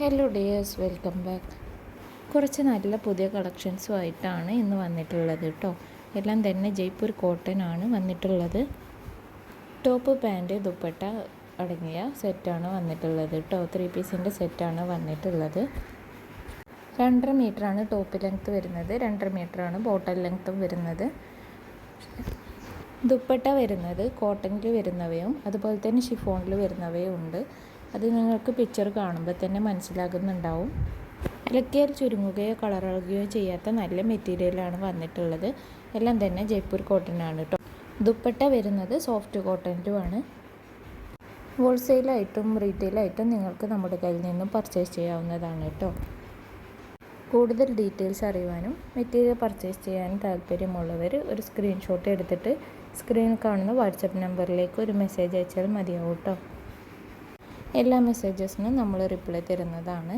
Hello dears welcome back കുറച്ച് നല്ല പുതിയ കളക്ഷൻസും ആയിട്ടാണ് ഇന്ന് വന്നിട്ടുള്ളത് കേട്ടോ എല്ലാം തന്നെ ജയ്പൂർ കോട്ടൺ ആണ് വന്നിട്ടുള്ളത്. ടോപ്പ് പാന്റ് ദുപ്പട്ട അടങ്ങിയ സെറ്റാണ് വന്നിട്ടുള്ളത് കേട്ടോ ത്രീ പീസിന്റെ സെറ്റാണ് വന്നിട്ടുള്ളത്. രണ്ടര മീറ്ററാണ് ടോപ്പ് ലെങ്ത്ത് വരുന്നത്. രണ്ടര മീറ്ററാണ് ബോട്ടൽ ലെങ്ത്തും വരുന്നത്. ദുപ്പട്ട വരുന്നത് കോട്ടണിൽ വരുന്നവയും അതുപോലെ തന്നെ ഷിഫോണിൽ വരുന്നവയും ഉണ്ട്. അത് നിങ്ങൾക്ക് പിക്ചർ കാണുമ്പോൾ തന്നെ മനസ്സിലാകുന്നുണ്ടാവും. ഇലക്കിയാൽ ചുരുങ്ങുകയോ കളറിളകുകയോ ചെയ്യാത്ത നല്ല മെറ്റീരിയലാണ് വന്നിട്ടുള്ളത്. എല്ലാം തന്നെ ജയ്പൂർ കോട്ടൺ ആണ് കേട്ടോ ദുപ്പട്ട വരുന്നത് സോഫ്റ്റ് കോട്ടണിലുമാണ് ഹോൾസെയിലായിട്ടും റീറ്റെയിലായിട്ടും നിങ്ങൾക്ക് നമ്മുടെ കയ്യിൽ നിന്നും പർച്ചേസ് ചെയ്യാവുന്നതാണ് കേട്ടോ കൂടുതൽ ഡീറ്റെയിൽസ് അറിയുവാനും മെറ്റീരിയൽ പർച്ചേസ് ചെയ്യാനും താല്പര്യമുള്ളവർ ഒരു സ്ക്രീൻഷോട്ട് എടുത്തിട്ട് സ്ക്രീനിൽ കാണുന്ന വാട്സപ്പ് നമ്പറിലേക്ക് ഒരു മെസ്സേജ് അയച്ചാൽ മതിയാവും കേട്ടോ എല്ലാ മെസ്സേജസിനും നമ്മൾ റിപ്ലൈ തരുന്നതാണ്.